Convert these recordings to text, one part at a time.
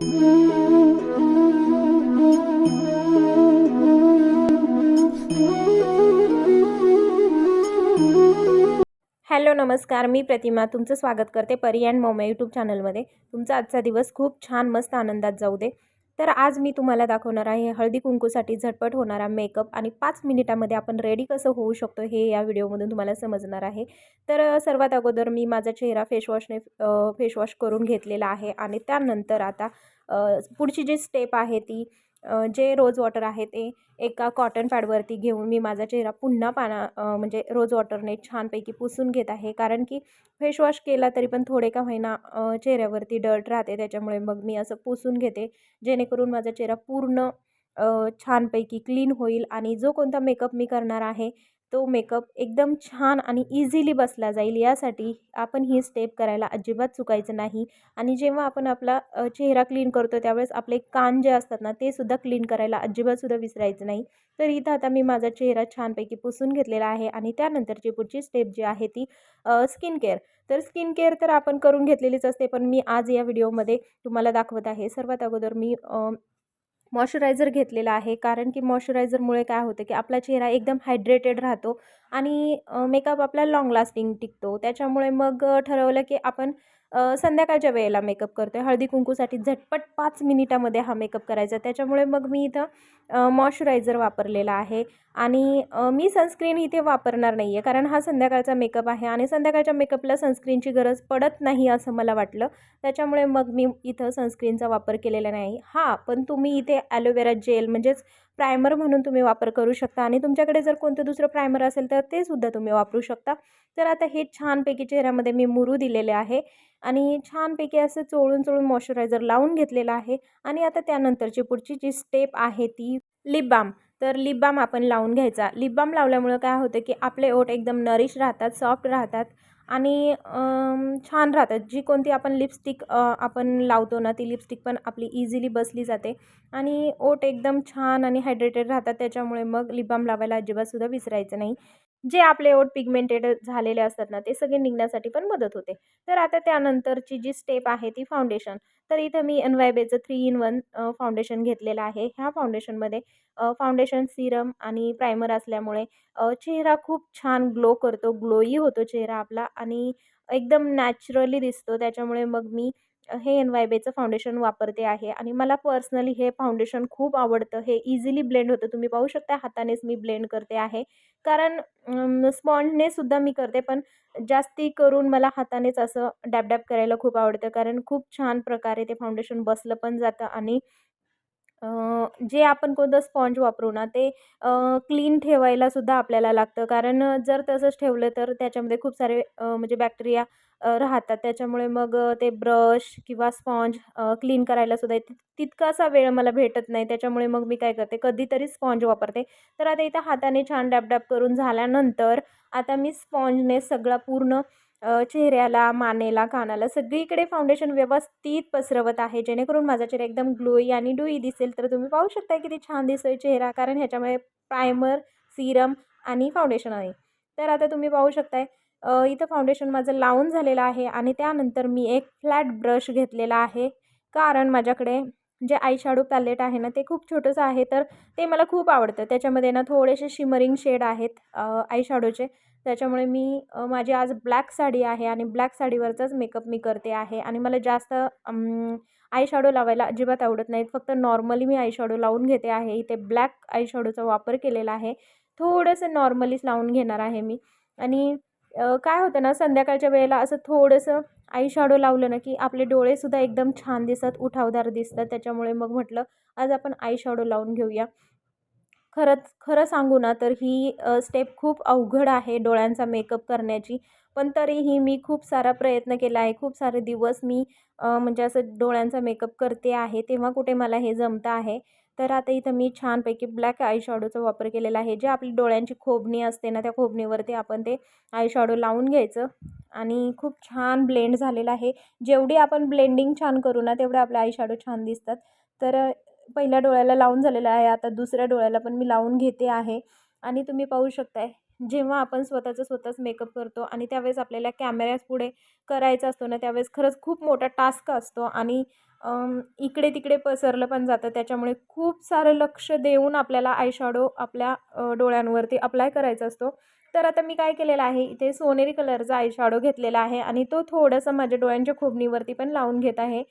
Hello नमस्कार. मी प्रतिमा. तुमचं स्वागत करते परी अँड मोमे यूट्यूब चॅनलमध्ये. तुमचा आजचा दिवस खूप छान मस्त आनंदात जाऊ दे. तर आज मी तुम्हाला दाखवणार आहे हळदी कुंकूसाठी झटपट होणारा मेकअप आणि पाच मिनिटामध्ये आपण रेडी कसं होऊ शकतो हे या व्हिडिओमधून तुम्हाला समजणार आहे. तर सर्वात अगोदर मी माझा चेहरा फेसवॉशने फेसवॉश करून घेतलेला आहे आणि त्यानंतर आता पुढची जी स्टेप आहे ती जे रोज वॉटर आहे ते एका कॉटन पॅडवरती घेऊन मी माझा चेहरा पुन्हा पाना म्हणजे रोज वॉटरने छानपैकी पुसून घेत आहे. कारण की फेशवॉश केला तरी पण थोडे का होईना चेहऱ्यावरती डर्ट राहते. त्याच्यामुळे मग मी असं पुसून घेते. जेणेकरून माझा चेहरा पूर्ण छानपैकी क्लीन होईल आणि जो कोणता मेकअप मी करणार आहे तो मेकअप एकदम छान आणि इझिली बसला जाईल. यासाठी आपण ही स्टेप करायला अजिबात चुकायचं नाही आणि जेव्हा आपण आपला चेहरा क्लीन करतो त्यावेळेस आपले कान जे असतात ना ते सुद्धा क्लीन करायला अजिबातसुद्धा विसरायचं नाही. तर इथं आता मी माझा चेहरा छानपैकी पुसून घेतलेला आहे आणि त्यानंतरची पुढची स्टेप जी आहे ती स्किन केअर. तर स्किन केअर तर आपण करून घेतलेलीच असते पण मी आज या व्हिडिओमध्ये तुम्हाला दाखवत आहे. सर्वात अगोदर मी मॉइश्चरायझर घेतलेला आहे. कारण की मॉइश्चरायझरमुळे काय होतं की आपला चेहरा एकदम हायड्रेटेड राहतो आणि मेकअप आपला लाँग लास्टिंग टिकतो. त्याच्यामुळे मग ठरवलं की आपण संध्याकाळच्या वेळेला मेकअप करतो आहे हळदी कुंकूसाठी झटपट पाच मिनिटामध्ये हा मेकअप करायचा. त्याच्यामुळे मग मी इथं मॉइश्चरायझर वापरलेला आहे. आणि मी सनस्क्रीन इथे वापरणार नाही आहे कारण हा संध्याकाळचा मेकअप आहे आणि संध्याकाळच्या मेकअपला सनस्क्रीनची गरज पडत नाही असं मला वाटलं. त्याच्यामुळे मग मी इथं सनस्क्रीनचा वापर केलेला नाही. हां पण तुम्ही इथे ॲलोवेरा जेल म्हणजेच प्रायमर म्हणून तुम्ही वापर करू शकता. आणि तुमच्याकडे जर कोणतं दुसरं प्रायमर असेल तर ते सुद्धा तुम्ही वापरू शकता. तर आता हे छानपैकी चेहऱ्यामध्ये मी मुरू दिलेले आहे. आणि छानपैकी असं चोळून चोळून मॉइश्चरायझर लावून घेतलेलं आहे. आणि आता त्यानंतरची पुढची जी स्टेप आहे ती लिप बाम तर लिप बाम आपण लावून घ्यायचा. लिप बाम लावल्यामुळं काय होतं की आपले ओठ एकदम नरिश राहतात सॉफ्ट राहतात. आणि छान राहतात. जी कोणती आपण लिपस्टिक आपण लावतो ना ती लिपस्टिक पण आपली इझिली बसली जाते. आणि ओठ एकदम छान आणि हायड्रेटेड राहतात. त्याच्यामुळे मग लिबाम लावायला अजिबातसुद्धा विसरायचं नाही. जे आपले ओठ पिगमेंटेड झालेले असतात ना ते सगळे निघण्यासाठी पण मदत होते. तर आता त्यानंतरची जी स्टेप आहे ती फाउंडेशन. तर इथं मी एन वाय बेचं थ्री इन वन फाउंडेशन घेतलेलं आहे. ह्या फाउंडेशनमध्ये फाउंडेशन सिरम आणि प्रायमर असल्यामुळे चेहरा खूप छान ग्लो करतो ग्लोई होतो चेहरा आपला आणि एकदम नॅचरली दिसतो. त्याच्यामुळे मग मी हे एन वाय बेचं फाउंडेशन वापरते आहे आणि मला पर्सनली हे फाउंडेशन खूप आवडतं. हे इझिली ब्लेंड होतं. तुम्ही पाहू शकता हातानेच मी ब्लेंड करते आहे. कारण स्पॉन्जने सुद्धा मी करते पण जास्ती करून मला हातानेच असं डॅब डॅब करायला खूप आवडतं. कारण खूप छान प्रकारे ते फाउंडेशन बसलं पण जातं आणि जे आपण कोणतं स्पॉंज वापरू ना ते क्लीन ठेवायला सुद्धा आपल्याला लागतं. कारण जर तसंच ठेवलं तर त्याच्यामध्ये खूप सारे म्हणजे बॅक्टेरिया राहतात. त्याच्यामुळे मग ते ब्रश किंवा स्पॉन्ज क्लीन करायला सुद्धा ति तितकासा वेळ मला भेटत नाही. त्याच्यामुळे मग मी काय करते कधीतरी स्पॉन्ज वापरते. तर आता इथं हाताने छान डॅपडॅप करून झाल्यानंतर आता मी स्पॉंजने सगळा पूर्ण चेहऱ्याला मानेला कानाला सगळीकडे फाउंडेशन व्यवस्थित पसरवत आहे. जेणेकरून माझा चेहरा एकदम ग्लोई आणि डुई दिसेल. तर तुम्ही पाहू शकता किती छान दिसतोय चेहरा कारण ह्याच्यामध्ये प्रायमर सिरम आणि फाउंडेशन आहे. तर आता तुम्ही पाहू शकताय इथं फाउंडेशन माझं लावून झालेलं आहे आणि त्यानंतर मी एक फ्लॅट ब्रश घेतलेला आहे. कारण माझ्याकडे जे आयशॅडो पॅलेट आहे ना ते खूप छोटंसं आहे तर ते मला खूप आवडतं. त्याच्यामध्ये ना थोडेसे शिमरिंग शेड आहेत आयशॅडोचे त्याच्यामुळे मी माझी आज ब्लॅक साडी आहे आणि ब्लॅक साडीवरचाच मेकअप मी करते आहे. आणि मला जास्त आय शॅडो लावायला अजिबात आवडत नाहीत. फक्त नॉर्मली मी आयशॅडो लावून घेते आहे. इथे ब्लॅक आय शॅडोचा वापर केलेला आहे. थोडंसं नॉर्मलीच लावून घेणार आहे मी. आणि काय होतं ना संध्याकाळच्या वेळेला असं थोडंसं आई शॅडो लावलं ना की आपले डोळेसुद्धा एकदम छान दिसतात उठावदार दिसतात. त्याच्यामुळे मग म्हटलं आज आपण आय शॅडो लावून घेऊया. खरंच खरं सांगू ना तर ही स्टेप खूप अवघड आहे डोळ्यांचा मेकअप करण्याची. पण तरीही मी खूप सारा प्रयत्न केला आहे. खूप सारे दिवस मी म्हणजे असं डोळ्यांचा मेकअप करते आहे तेव्हा कुठे मला हे जमतं आहे. तर आता इथं मी छानपैकी ब्लॅक आय शॅडोचा वापर केलेला आहे. जे आपली डोळ्यांची खोबणी असते ना त्या खोबणीवरती आपण ते आयशॅडो लावून घ्यायचं. आणि खूप छान ब्लेंड झालेलं आहे. जेवढी आपण ब्लेंडिंग छान करू ना तेवढे आपले आयशॅडो छान दिसतात. तर पहिल्या डोळ्याला लावून झालेलं आहे. आता दुसऱ्या डोळ्याला पण मी लावून घेते आहे. आणि तुम्ही पाहू शकताय जेव्हा आपण स्वतःचं स्वतःच मेकअप करतो आणि त्यावेळेस आपल्याला कॅमेऱ्यापुढे करायचा असतो ना त्यावेळेस खरंच खूप मोठा टास्क असतो आणि इकडे तिकडे पसरलं पण जातं. त्याच्यामुळे खूप सारं लक्ष देऊन आपल्याला आयशॅडो आपल्या डोळ्यांवरती अप्लाय करायचा असतो. तर आता मी काय केलेलं आहे इथे सोनेरी कलरचा आयशॅडो घेतलेला आहे आणि तो थोडंसं माझ्या डोळ्यांच्या खोबणीवरती पण लावून घेत आहे.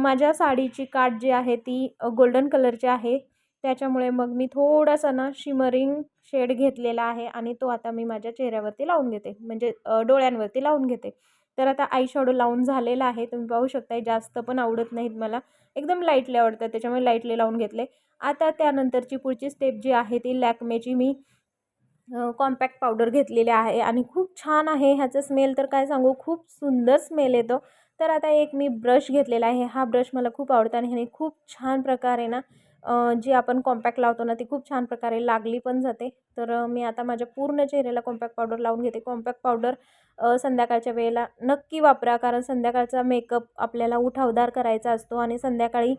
माझ्या साडीची काठ जी आहे ती गोल्डन कलरची आहे. त्याच्यामुळे मग मी थोडासा ना शिमरिंग शेड घेतलेला आहे आणि तो आता मी माझ्या चेहऱ्यावरती लावून घेते म्हणजे डोळ्यांवरती लावून घेते. तर आता आय शॅडो लावून झालेला आहे तुम्ही पाहू शकताय जास्त पण आवडत नाहीत मला. एकदम लाईटली आवडतात त्याच्यामुळे लाईटली लावून घेतले. आता त्यानंतरची पुढची स्टेप जी आहे ती लॅकमेची मी कॉम्पॅक्ट पावडर घेतलेली आहे आणि खूप छान आहे. ह्याचं स्मेल तर काय सांगू खूप सुंदर स्मेल येतो. तर आता एक मी ब्रश घेतलेला आहे. हा ब्रश मला खूप आवडतो आणि ह्याने खूप छान प्रकारे ना जी आपण कॉम्पॅक्ट लावतो ना ती खूप छान प्रकारे लागली पण जाते. तर मी आता माझ्या पूर्ण चेहऱ्याला कॉम्पॅक्ट पावडर लावून घेते. कॉम्पॅक्ट पावडर संध्याकाळच्या वेळेला नक्की वापरा. कारण संध्याकाळचा मेकअप आपल्याला उठावदार करायचा असतो आणि संध्याकाळी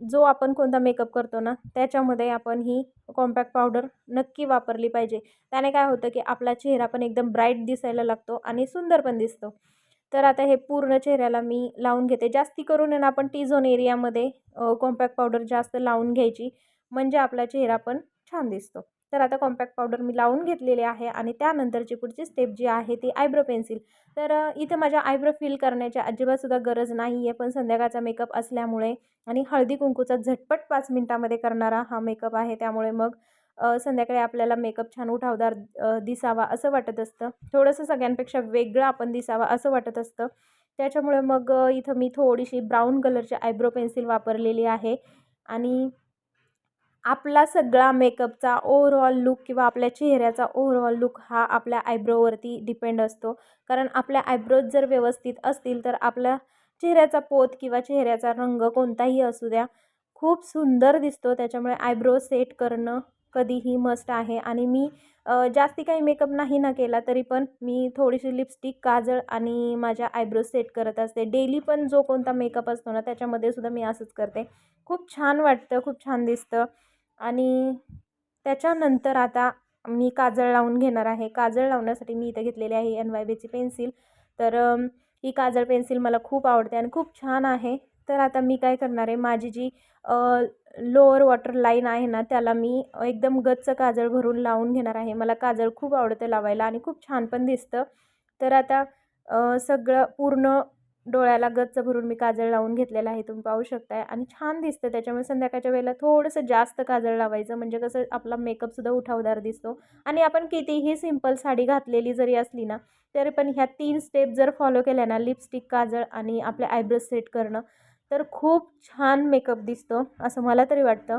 जो आपण कोणता मेकअप करतो ना त्याच्यामध्ये आपण ही कॉम्पॅक्ट पावडर नक्की वापरली पाहिजे. त्याने काय होतं की आपला चेहरा पण एकदम ब्राईट दिसायला लागतो आणि सुंदर पण दिसतो. तर आता हे पूर्ण चेहऱ्याला मी लावून घेते. जास्ती करून ना आपण टी झोन एरियामध्ये कॉम्पॅक्ट पावडर जास्त लावून घ्यायची. म्हणजे आपला चेहरा पण छान दिसतो. तर आता कॉम्पॅक्ट पावडर मी लावून घेतलेली आहे आणि त्यानंतरची पुढची स्टेप जी आहे ती आयब्रो पेन्सिल. तर इथं माझ्या आयब्रो फिल करण्याची अजिबातसुद्धा गरज नाही आहे पण संध्याकाळचा मेकअप असल्यामुळे आणि हळदी कुंकूचा झटपट पाच मिनटामध्ये करणारा हा मेकअप आहे त्यामुळे मग संध्याकाळी आपल्याला मेकअप छान उठावदार दिसावा असं वाटत असतं. थोडंसं सगळ्यांपेक्षा वेगळं आपण दिसावा असं वाटत असतं. त्याच्यामुळे मग इथं मी थोडीशी ब्राऊन कलरची आयब्रो पेन्सिल वापरलेली आहे आणि आपला सगळा मेकअपचा ओव्हरऑल लुक किंवा आपल्या चेहऱ्याचा ओव्हरऑल लुक हा आपल्या आयब्रोवरती डिपेंड असतो. कारण आपल्या आयब्रोज जर व्यवस्थित असतील तर आपल्या चेहऱ्याचा पोत किंवा चेहऱ्याचा रंग कोणताही असू द्या खूप सुंदर दिसतो. त्याच्यामुळे आयब्रो सेट करणं कधीही मस्ट आहे. आणि मी जास्ती काही मेकअप नाही ना केला तरी पण मी थोडीशी लिपस्टिक काजळ आणि माझ्या आयब्रो सेट करत असते. डेली पण जो कोणता मेकअप असतो ना त्याच्यामध्ये सुद्धा मी असंच करते. खूप छान वाटतं खूप छान दिसतं. आणि त्याच्यानंतर आता मी काजळ लावून घेणार आहे. काजळ लावण्यासाठी मी इथं घेतलेली आहे एन वाय बीची पेन्सिल. तर ही काजळ पेन्सिल मला खूप आवडते आणि खूप छान आहे. तर आता मी काय करणार आहे माझी जी लोअर वॉटर लाईन आहे ना त्याला मी एकदम गच्च काजळ भरून लावून घेणार आहे. मला काजळ खूप आवडतं लावायला आणि खूप छान पण दिसतं. तर आता सगळं पूर्ण डोळ्याला गच्च भरून मी काजळ लावून घेतलेलं आहे तुम्ही पाहू शकताय. आणि छान दिसतं त्याच्यामुळे संध्याकाळच्या वेळेला थोडंसं जास्त काजळ लावायचं म्हणजे कसं आपला मेकअपसुद्धा उठावदार दिसतो. आणि आपण कितीही सिंपल साडी घातलेली जरी असली ना तरी पण ह्या तीन स्टेप जर फॉलो केल्या ना लिपस्टिक काजळ आणि आपल्या आयब्रोज सेट करणं तर खूप छान मेकअप दिसतो असं मला तरी वाटतं.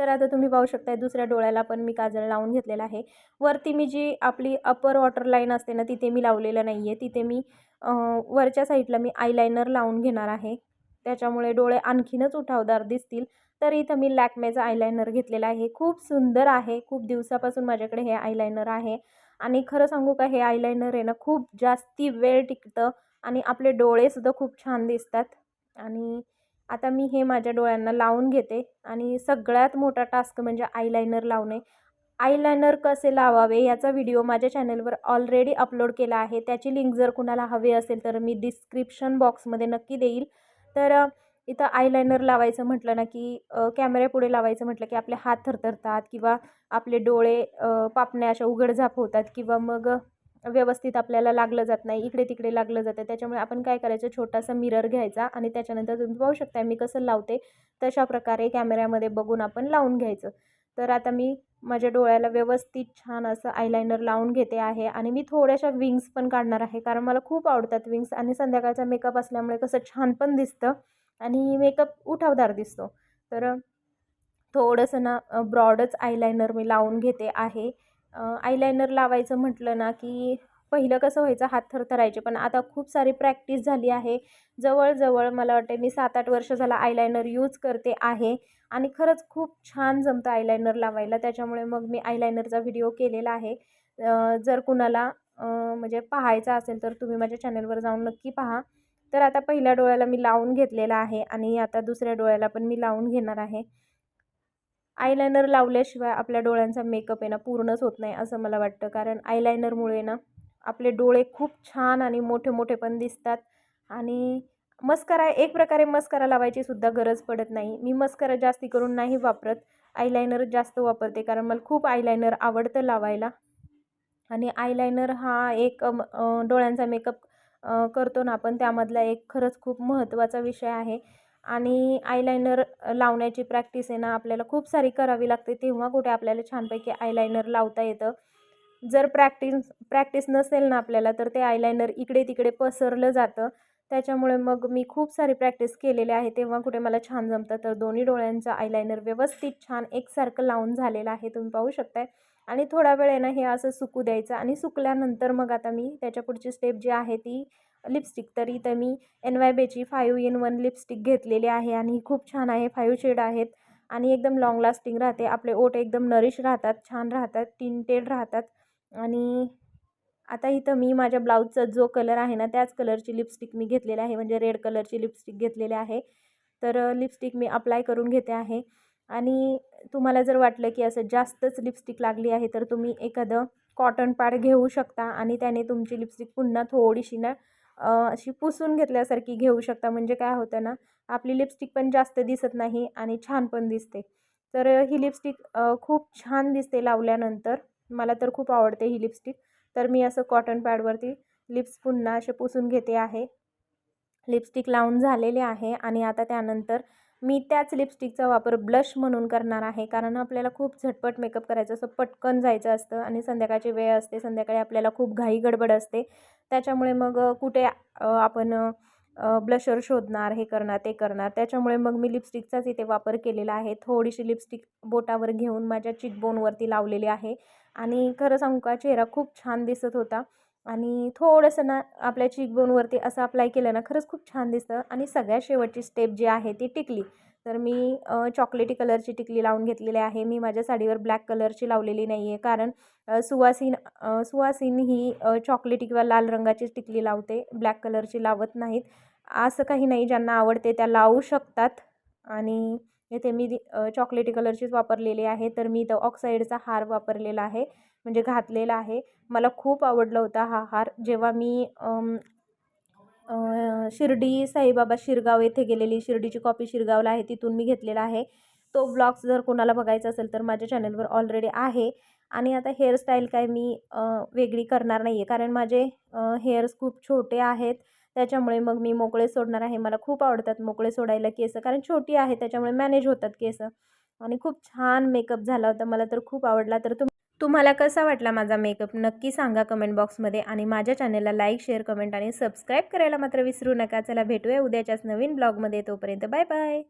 तर आता तुम्ही पाहू शकताय दुसऱ्या डोळ्याला पण मी काजळ लावून घेतलेला आहे. वरती मी जी आपली अपर वॉटर लाईन असते ना तिथे मी लावलेलं नाही आहे तिथे मी वरच्या साईडला मी आयलायनर लावून घेणार आहे. त्याच्यामुळे डोळे आणखीनच उठावदार दिसतील. तर इथं मी लॅकमेचा आयलायनर घेतलेला आहे. खूप सुंदर आहे. खूप दिवसापासून माझ्याकडे हे आयलायनर आहे. आणि खरं सांगू का हे आयलायनर आहे ना खूप जास्ती वेळ टिकतं आणि आपले डोळेसुद्धा खूप छान दिसतात. आणि आता मी हे माझ्या डोळ्यांना लावून घेते आणि सगळ्यात मोठा टास्क म्हणजे आयलायनर लावणे. आयलायनर कसे लावावे याचा व्हिडिओ माझ्या चॅनलवर ऑलरेडी अपलोड केला आहे. त्याची लिंक जर कुणाला हवे असेल तर मी डिस्क्रिप्शन बॉक्समध्ये नक्की देईल. तर इथं आयलायनर लावायचं म्हटलं ना की कॅमेऱ्यापुढे लावायचं म्हटलं की आपले हात थरथरतात किंवा आपले डोळे पापण्या अशा उघडझाप होतात किंवा मग व्यवस्थित आपल्याला लागलं जात नाही इकडे तिकडे लागलं जातं. त्याच्यामुळे आपण काय करायचं? छोटासा मिरर घ्यायचा आणि त्याच्यानंतर तुम्ही पाहू शकता मी कसं लावते. तशा प्रकारे कॅमेऱ्यामध्ये बघून आपण लावून घ्यायचं. तर आता मी माझ्या डोळ्याला व्यवस्थित छान असं आयलायनर लावून घेते आहे आणि मी थोड्याशा विंग्स पण काढणार आहे. कारण मला खूप आवडतात विंग्स आणि संध्याकाळचा मेकअप असल्यामुळे कसं छान पण दिसतं आणि मेकअप उठावदार दिसतो. तर थोडंसं ना ब्रॉडच आयलायनर मी लावून घेते आहे. आयलायनर लावायचं म्हटलं ना की पहिलं कसं व्हायचं हात थरथरायचे. पण आता खूप सारी प्रॅक्टिस झाली आहे. जवळजवळ मला वाटते मी सात आठ वर्ष झाला आयलायनर यूज करते आहे. आणि खरंच खूप छान जमतं आयलायनर लावायला. त्याच्यामुळे मग मी आयलायनरचा व्हिडिओ केलेला आहे. जर कुणाला म्हणजे पाहायचा असेल तर तुम्ही माझ्या चॅनलवर जाऊन नक्की पहा. तर आता पहिल्या डोळ्याला मी लावून घेतलेला आहे आणि आता दुसऱ्या डोळ्याला पण मी लावून घेणार आहे. आयलायनर लावल्याशिवाय आपल्या डोळ्यांचा मेकअप आहे ना पूर्णच होत नाही असं मला वाटतं. कारण आयलायनरमुळे ना आपले डोळे खूप छान आणि मोठे मोठे पण दिसतात. आणि मस्करा एक प्रकारे मस्करा लावायची सुद्धा गरज पडत नाही. मी मस्करा जास्ती करून नाही वापरत. आयलायनर जास्त वापरते कारण मला खूप आयलायनर आवडतं लावायला. आणि आयलायनर हा एक डोळ्यांचा मेकअप करतो ना आपण त्यामधला एक खरंच खूप महत्त्वाचा विषय आहे. आणि आयलायनर लावण्याची प्रॅक्टिस आहे ना आपल्याला खूप सारी करावी लागते. तेव्हा कुठे आपल्याला छानपैकी आयलायनर लावता येतं. जर प्रॅक्टिस प्रॅक्टिस नसेल ना आपल्याला तर ते आयलायनर इकडे तिकडे पसरलं जातं. त्याच्यामुळे मग मी खूप सारी प्रॅक्टिस केलेली आहे. तेव्हा कुठे मला छान जमतं तर दोन्ही डोळ्यांचं आयलायनर व्यवस्थित छान एकसारखं लावून झालेलं आहे. तुम्ही पाहू शकताय. आणि थोडा वेळेनं हे असं सुकू द्यायचं. आणि सुकल्यानंतर मग आता मी त्याच्या पुढची स्टेप जी आहे ती लिपस्टिक तर इथं मी एन वाय बेची फाईव्ह इन वन लिपस्टिक घेतलेली आहे आणि ही खूप छान आहे. फाईव्ह शेड आहेत. आणि एकदम लाँग लास्टिंग राहते. आपले ओठ एकदम नरिश राहतात छान राहतात टिंटेड राहतात. आणि आता इथं मी माझ्या ब्लाऊजचा जो कलर आहे ना त्याच कलरची लिपस्टिक मी घेतलेली आहे. म्हणजे रेड कलरची लिपस्टिक घेतलेली आहे. तर लिपस्टिक मी अप्लाय करून घेते आहे. आणि तुम्हाला जर वाटलं की असं जास्तच लिपस्टिक लागली आहे तर तुम्ही एखादं कॉटन पॅड घेऊ शकता आणि त्याने तुमची लिपस्टिक पुन्हा थोडीशी ना अशी पुसून घेतल्यासारखी घेऊ शकता. म्हणजे काय होतं ना आपली लिपस्टिक पण जास्त दिसत नाही आणि छान पण दिसते. तर ही लिपस्टिक खूप छान दिसते लावल्यानंतर. मला तर खूप आवडते ही लिपस्टिक तर मी असं कॉटन पॅडवरती लिप्स पुन्हा असे पुसून घेते आहे. लिपस्टिक लावून झालेले आहे आणि आता त्यानंतर मी त्याच लिपस्टिकचा वापर ब्लश म्हणून करणार आहे. कारण आपल्याला खूप झटपट मेकअप करायचं असं पटकन जायचं असतं आणि संध्याकाळची वेळ असते संध्याकाळी आपल्याला खूप घाई गडबड असते. त्याच्यामुळे मग कुठे आपण ब्लशर शोधणार हे करणार ते करणार. त्याच्यामुळे मग मी लिपस्टिकचाच इथे वापर केलेला आहे. थोडीशी लिपस्टिक बोटावर घेऊन माझ्या चिकबोनवरती लावलेली आहे. आणि खरं सांगू का चेहरा खूप छान दिसत होता. आणि थोडंसं ना आपल्या चिकबोनवरती असं अप्लाय केलं ना खरंच खूप छान दिसतं. आणि सगळ्यात शेवटची स्टेप जी आहे ती टिकली. तर मी चॉकलेटी कलरची टिकली लावून घेतलेली आहे. मी माझ्या साडीवर ब्लॅक कलरची लावलेली नाही आहे कारण सुवासीन सुवासीन ही चॉकलेटी किंवा लाल रंगाची टिकली लावते. ब्लॅक कलरची लावत नाहीत. असं काही नाही. ज्यांना आवडते त्या लावू शकतात. आणि येथे मी चॉकलेटी कलरचीच वापरलेली आहे. तर मी इथं ऑक्साईडचा हार वापरलेला आहे. म्हणजे घातलेला आहे. मला खूप आवडला होता हा हार. जेव्हा मी शिर्डी साईबाबा शिरगाव येथे गेलेली शिर्डीची कॉपी शिरगावला आहे तिथून मी घेतलेला आहे. तो ब्लॉग्स जर कोणाला बघायचा असेल तर माझ्या चॅनलवर ऑलरेडी आहे. आणि आता हेअरस्टाईल काय मी वेगळी करणार नाही आहे कारण माझे हेअर्स खूप छोटे आहेत. त्याच्यामुळे मग मी मोकळे सोडणार आहे. मला खूप आवडतात मोकळे सोडायला केस. कारण छोटी आहे त्याच्यामुळे मॅनेज होतात केस. आणि खूप छान मेकअप झाला होता. मला तर खूप आवडला. तर तुम तुम्हाला कसा वाटला माझा मेकअप? नक्की सांगा कमेंट बॉक्समध्ये आणि माझ्या चॅनलला लाईक शेअर कमेंट आणि सबस्क्राईब करायला मात्र विसरू नका. चला भेटूया उद्याच्याच नवीन ब्लॉगमध्ये तोपर्यंत बाय बाय